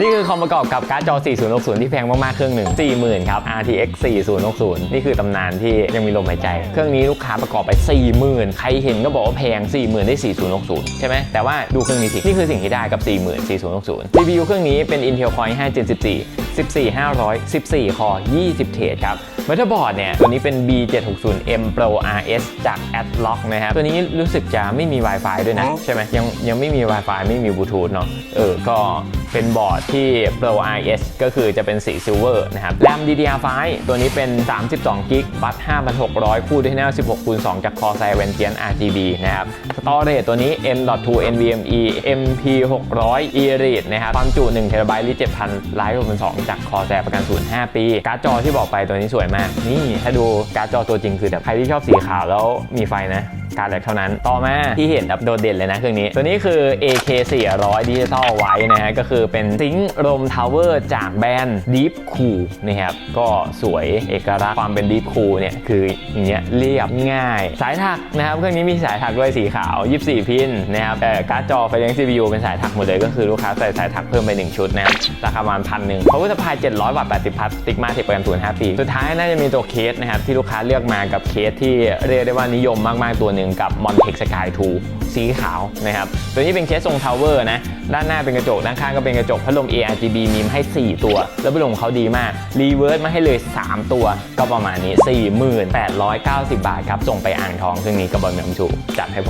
นี่คือคอมประกอบกับการ์ดจอ 4060 ที่แพงมากๆ เครื่องหนึ่ง 40,000 ครับ RTX 4060 นี่คือตำนานที่ยังมีลมหายใจ เครื่องนี้ลูกค้าประกอบไป 40,000 ใครเห็นก็บอกว่าแพง 40,000 ได้ 4060 ใช่ไหม แต่ว่าดูเครื่องนี้สิ นี่คือสิ่งที่ได้กับ 40,000 4060 CPU เครื่องนี้เป็น Intel Core i5 Gen 14 14500 14 คอ 20 เทรดครับมัลบอร์ดเนี่ย ตัวนี้เป็น B760M Pro RS จาก Adlock นะครับ ตัวนี้รู้สึกจะไม่มี Wi-Fi ด้วยนะ ใช่ไหมยังยังไม่มี Wi-Fi ไม่มีบลูทูธเนาะ เออ ก็เป็นบอร์ดที่ Pro RS ก็คือจะเป็นสี Silver นะครับ RAM DDR5 ตัวนี้เป็น 32 g b บัต5,600 คู่ด้วยแนว16คูณ2จาก Corsair Vengeance RGB นะครับ Storage ตัวนี้ M.2 NVMe MP600 Elite นะครับความจุ1 TB หรือ7,000 Lite 2จาก Corsair ประกันศูนย์5ปี การ์ดจอที่บอกไปตัวนี้สวยมาก นี่ถ้าดูการ์ดจอตัวจริงคือแบบใครที่ชอบสีขาวแล้วมีไฟนะการแลกเท่านั้น ต่อมาที่เห็นแบบโดดเด่นเลยนะเครื่องนี้ ตัวนี้คือ AK 400 Digital ไว้นะฮะก็คือเป็นซิงค์รมทาวเวอร์จากแบรนด์ Deep Cool นะครับก็สวยเอกลักษณ์ความเป็น Deep Cool เนี่ยคืออย่างเงี้ยเรียบง่าย สายถักนะครับเครื่องนี้มีสายถักด้วยสีขาว 24 พินนะครับแต่การ์ดจอไฟเลี้ยง CPU เป็นสายถักหมดเลยก็คือลูกค้าใส่สายถักเพิ่มไป 1 ชุดนะครับราคาประมาณพันหนึ่ง Power Supply 700 วัตต์80 พัทสติ๊กมา10ประกันศูนย์5ปีสุดท้ายน่าจะมีตัวเคสนะครับที่ลูกค้าเลือกมากับเคสที่เรียกได้ว่านิยมมากๆตัวหนึ่งกับ Montech Sky 2สีขาวนะครับตัวนี้เป็นเคสทรงทาวเวอร์นะด้านหน้าเป็นกระจกด้านข้างก็เป็นกระจกพัดลม ARGB มีมาให้ 4 ตัว แล้วพัดลมเขาดีมาก รีเวิร์สมาให้เลย 3 ตัว ก็ประมาณนี้ 4890 บาทครับ ส่งไปอ่างทองซึ่งนี้กระบอกเมียมชูจัดให้ผม